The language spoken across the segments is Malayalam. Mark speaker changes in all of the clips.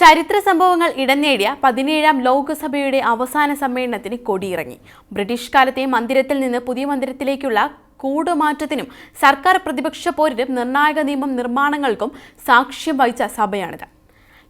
Speaker 1: ചരിത്ര സംഭവങ്ങൾ ഇടം നേടിയ പതിനേഴാം ലോകസഭയുടെ അവസാന സമ്മേളനത്തിന് കൊടിയിറങ്ങി. ബ്രിട്ടീഷ് കാലത്തെ മന്ദിരത്തിൽ നിന്ന് പുതിയ മന്ദിരത്തിലേക്കുള്ള കൂടുമാറ്റത്തിനും സർക്കാർ പ്രതിപക്ഷ പോരിനും നിർണായക നിയമം നിർമ്മാണങ്ങൾക്കും സാക്ഷ്യം വഹിച്ച സഭയാണിത്.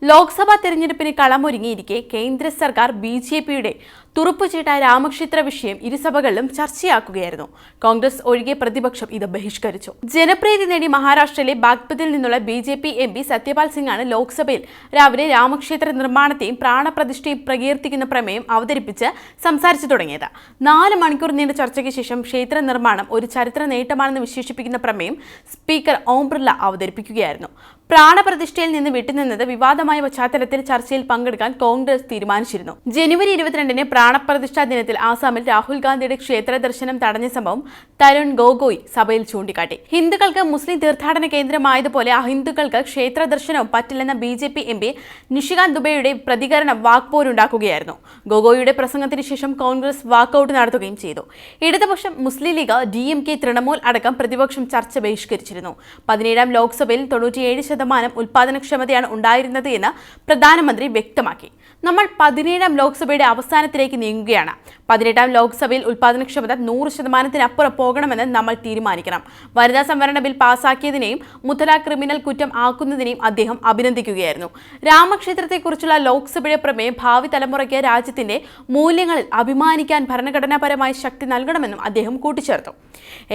Speaker 1: ലോക്സഭാ തെരഞ്ഞെടുപ്പിന് കളമൊരുങ്ങിയിരിക്കെ കേന്ദ്ര സർക്കാർ ബി ജെ പിയുടെ തുറുപ്പുചീട്ട രാമക്ഷേത്ര വിഷയം ഇരുസഭകളിലും ചർച്ചയാക്കുകയായിരുന്നു. കോൺഗ്രസ് ഒഴികെ പ്രതിപക്ഷം ഇത് ബഹിഷ്കരിച്ചു. ജനപ്രീതി നേടി മഹാരാഷ്ട്രയിലെ ബാഗ്പതിൽ നിന്നുള്ള B J P M P Satyapal സിംഗാണ് ലോക്സഭയിൽ രാവിലെ രാമക്ഷേത്ര നിർമ്മാണത്തെയും പ്രാണപ്രതിഷ്ഠയും പ്രകീർത്തിക്കുന്ന പ്രമേയം അവതരിപ്പിച്ച് സംസാരിച്ചു തുടങ്ങിയത്. നാല് മണിക്കൂർ നീണ്ട ചർച്ചയ്ക്ക് ശേഷം ക്ഷേത്ര നിർമ്മാണം ഒരു ചരിത്ര നേട്ടമാണെന്ന് വിശേഷിപ്പിക്കുന്ന പ്രമേയം സ്പീക്കർ ഓം ബിർള അവതരിപ്പിക്കുകയായിരുന്നു. പ്രാണപ്രതിഷ്ഠയിൽ നിന്ന് വിട്ടുനിന്നത് വിവാദമായ പശ്ചാത്തലത്തിൽ ചർച്ചയിൽ പങ്കെടുക്കാൻ കോൺഗ്രസ് തീരുമാനിച്ചിരുന്നു. ജനുവരി ഇരുപത്തിരണ്ടിന് പ്രാണപ്രതിഷ്ഠാ ദിനത്തിൽ ആസാമിൽ രാഹുൽ ഗാന്ധിയുടെ ക്ഷേത്ര ദർശനം തടഞ്ഞ സംഭവം തരുൺ ഗോഗോയ് സഭയിൽ ചൂണ്ടിക്കാട്ടി. ഹിന്ദുക്കൾക്ക് മുസ്ലിം തീർത്ഥാടന കേന്ദ്രമായതുപോലെ അഹിന്ദുക്കൾക്ക് ക്ഷേത്ര ദർശനവും പറ്റില്ലെന്ന B J P M P Nishikant ദുബെയുടെ പ്രതികരണം വാക്പോരുണ്ടാക്കുകയായിരുന്നു. ഗോഗോയുടെ പ്രസംഗത്തിന് ശേഷം കോൺഗ്രസ് വാക്കൌട്ട് നടത്തുകയും ചെയ്തു. ഇടതുപക്ഷം Muslim League D M K Trinamool അടക്കം പ്രതിപക്ഷം ചർച്ച ബഹിഷ്കരിച്ചിരുന്നു. പതിനേഴാം ലോക്സഭയിൽ തൊണ്ണൂറ്റിയേഴ് ശതമാനം ഉൽപാദനക്ഷമതയാണ് ഉണ്ടായിരുന്നത് എന്ന് പ്രധാനമന്ത്രി വ്യക്തമാക്കി. നമ്മൾ പതിനേഴാം ലോക്സഭയുടെ അവസാനത്തിലേക്ക് നീങ്ങുകയാണ്. പതിനെട്ടാം ലോക്സഭയിൽ ഉൽപാദനക്ഷമത നൂറ് ശതമാനത്തിനപ്പുറം പോകണമെന്ന് നമ്മൾ തീരുമാനിക്കണം. വനിതാ സംവരണ ബിൽ പാസാക്കിയതിനെയും മുത്തല ക്രിമിനൽ കുറ്റം ആക്കുന്നതിനെയും അദ്ദേഹം അഭിനന്ദിക്കുകയായിരുന്നു. രാമക്ഷേത്രത്തെക്കുറിച്ചുള്ള ലോക്സഭയുടെ പ്രമേയം ഭാവി തലമുറയ്ക്ക് രാജ്യത്തിന്റെ മൂല്യങ്ങളിൽ അഭിമാനിക്കാൻ ഭരണഘടനാപരമായ ശക്തി നൽകണമെന്നും അദ്ദേഹം കൂട്ടിച്ചേർത്തു.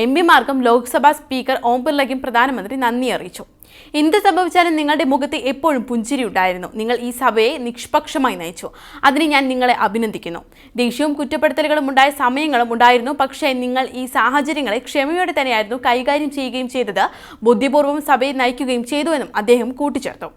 Speaker 1: എം പിമാർക്കും ലോക്സഭാ സ്പീക്കർ ഓം ബിർളയ്ക്കും പ്രധാനമന്ത്രി നന്ദി അറിയിച്ചു. എന്ത് സംഭവിച്ചാലും നിങ്ങളുടെ മുഖത്ത് എപ്പോഴും പുഞ്ചിരി ഉണ്ടായിരുന്നു. നിങ്ങൾ ഈ സഭയെ നിഷ്പക്ഷമായി നയിച്ചു. അതിന് ഞാൻ നിങ്ങളെ അഭിനന്ദിക്കുന്നു. ദേഷ്യവും കുറ്റപ്പെടുത്തലുകളും ഉണ്ടായ സമയങ്ങളും ഉണ്ടായിരുന്നു. പക്ഷേ നിങ്ങൾ ഈ സാഹചര്യങ്ങളെ ക്ഷമയോടെ തന്നെയായിരുന്നു കൈകാര്യം ചെയ്യുകയും ചെയ്തത്. ബുദ്ധിപൂർവം സഭയെ നയിക്കുകയും ചെയ്തുവെന്നും അദ്ദേഹം കൂട്ടിച്ചേർത്തു.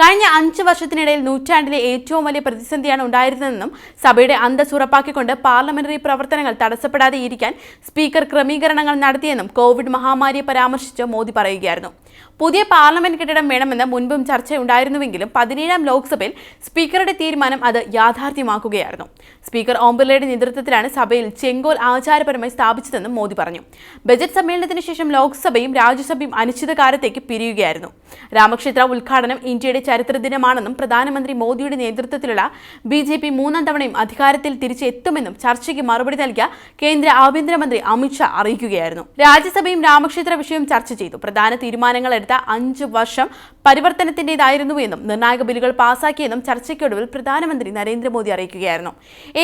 Speaker 1: കഴിഞ്ഞ അഞ്ച് വർഷത്തിനിടയിൽ നൂറ്റാണ്ടിലെ ഏറ്റവും വലിയ പ്രതിസന്ധിയാണ് ഉണ്ടായിരുന്നതെന്നും സഭയുടെ അന്തസ് ഉറപ്പാക്കിക്കൊണ്ട് പാർലമെന്ററി പ്രവർത്തനങ്ങൾ തടസ്സപ്പെടാതെ ഇരിക്കാൻ സ്പീക്കർ ക്രമീകരണങ്ങൾ നടത്തിയെന്നും കോവിഡ് മഹാമാരിയെ പരാമർശിച്ച് മോദി പറയുകയായിരുന്നു. പുതിയ പാർലമെന്റ് കെട്ടിടം വേണമെന്ന് മുൻപും ചർച്ചയുണ്ടായിരുന്നുവെങ്കിലും പതിനേഴാം ലോക്സഭയിൽ സ്പീക്കറുടെ തീരുമാനം അത് യാഥാർത്ഥ്യമാക്കുകയായിരുന്നു. സ്പീക്കർ ഓം ബിർളയുടെ നേതൃത്വത്തിലാണ് സഭയിൽ ചെങ്കോൽ ആചാരപരമായി സ്ഥാപിച്ചതെന്നും മോദി പറഞ്ഞു. ബജറ്റ് സമ്മേളനത്തിന് ശേഷം ലോക്സഭയും രാജ്യസഭയും അനിശ്ചിതകാലത്തേക്ക് പിരിയുകയായിരുന്നു. രാമക്ഷേത്ര ഉദ്ഘാടനം ഇന്ത്യയുടെ ചരിത്ര ദിനമാണെന്നും പ്രധാനമന്ത്രി മോദിയുടെ നേതൃത്വത്തിലുള്ള ബി ജെ പി മൂന്നാം തവണയും അധികാരത്തിൽ തിരിച്ചെത്തുമെന്നും ചർച്ചയ്ക്ക് മറുപടി നൽകിയ കേന്ദ്ര ആഭ്യന്തരമന്ത്രി അമിത്ഷാ അറിയിക്കുകയായിരുന്നു. രാജ്യസഭയും രാമക്ഷേത്ര വിഷയം ചർച്ച ചെയ്തു. പ്രധാന തീരുമാനങ്ങൾ എടുത്ത അഞ്ച് വർഷം പരിവർത്തനത്തിന്റെതായിരുന്നുവെന്നും നിർണായക ബില്ലുകൾ പാസാക്കിയെന്നും ചർച്ചയ്ക്കൊടുവിൽ പ്രധാനമന്ത്രി നരേന്ദ്രമോദി അറിയിക്കുകയായിരുന്നു.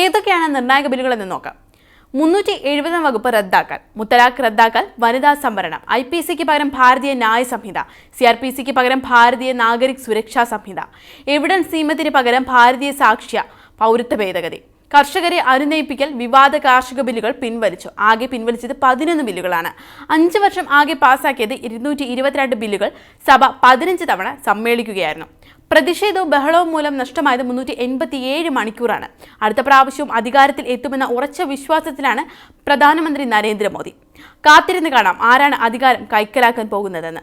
Speaker 1: ഏതൊക്കെയാണ് നിർണായക ബില്ലുകളെന്ന് നോക്കാം. മുന്നൂറ്റി എഴുപതാം വകുപ്പ് റദ്ദാക്കൽ. മുത്തലാഖ് റദ്ദാക്കൽ വനിതാ സംവരണം. ഐ പി സിക്ക് പകരം ഭാരതീയ ന്യായ സംഹിത. സി ആർ പി സിക്ക് പകരം ഭാരതീയ നാഗരിക് സുരക്ഷാ സംഹിത. എവിഡൻസ് നിയമത്തിന് പകരം ഭാരതീയ സാക്ഷ്യ പൗരത്വ ഭേദഗതി. കർഷകരെ അനുനയിപ്പിക്കൽ വിവാദ കാർഷിക ബില്ലുകൾ പിൻവലിച്ചു. ആകെ പിൻവലിച്ചത് പതിനൊന്ന് ബില്ലുകളാണ്. അഞ്ച് വർഷം ആകെ പാസാക്കിയത് ഇരുന്നൂറ്റി ഇരുപത്തിരണ്ട് ബില്ലുകൾ സഭ പതിനഞ്ച് തവണ സമ്മേളിക്കുകയായിരുന്നു. പ്രതിഷേധവും ബഹളവും മൂലം നഷ്ടമായത് മുന്നൂറ്റി എൺപത്തിയേഴ് മണിക്കൂറാണ്. അടുത്ത പ്രാവശ്യവും അധികാരത്തിൽ എത്തുമെന്ന ഉറച്ച വിശ്വാസത്തിലാണ് പ്രധാനമന്ത്രി നരേന്ദ്രമോദി. കാത്തിരുന്ന് കാണാം ആരാണ് അധികാരം കൈക്കലാക്കാൻ പോകുന്നതെന്ന്.